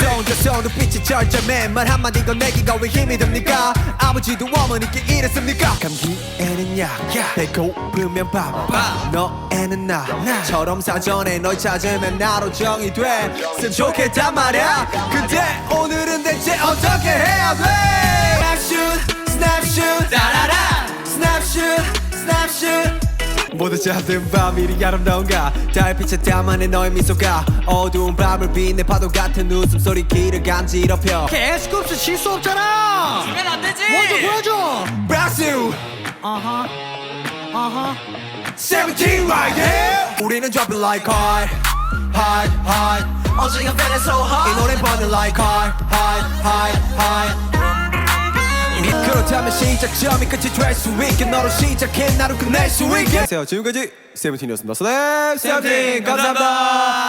손저손 눈빛이 절절해. 말 한마디 건네기가 왜 힘이 듭니까? 아버지도 어머니께 이랬습니까? 감기에는 약 배고프면 밥 너에는 나처럼 사전에 널 찾으면 나로 정이 돼으면 좋겠단 말이야. 근데 오늘은 대체 어떻게 해야 돼? Snapshot Snapshot 따라라 Snapshot Snapshot 모두 잠든 밤 이리 아름다운가 달빛에 담아내 너의 미소가 어두운 밤을 빛내 파도 같은 웃음소리 귀를 간지럽혀 계속 없이 실수 없잖아. 주면 안 되지 먼저 보여줘. Brazil 아하. 아하. 17 right here 우리는 dropping like hard hard hard 어제가 feeling so 이 hot 노래 burning like hard hard hard hard 그렇다면 시작점이 끝이 될 수 있게. 너로 시작해. 나로 끝낼 수 있게. 안녕하세요. 지금까지 세븐틴이었습니다. 네, 세븐틴 감사합니다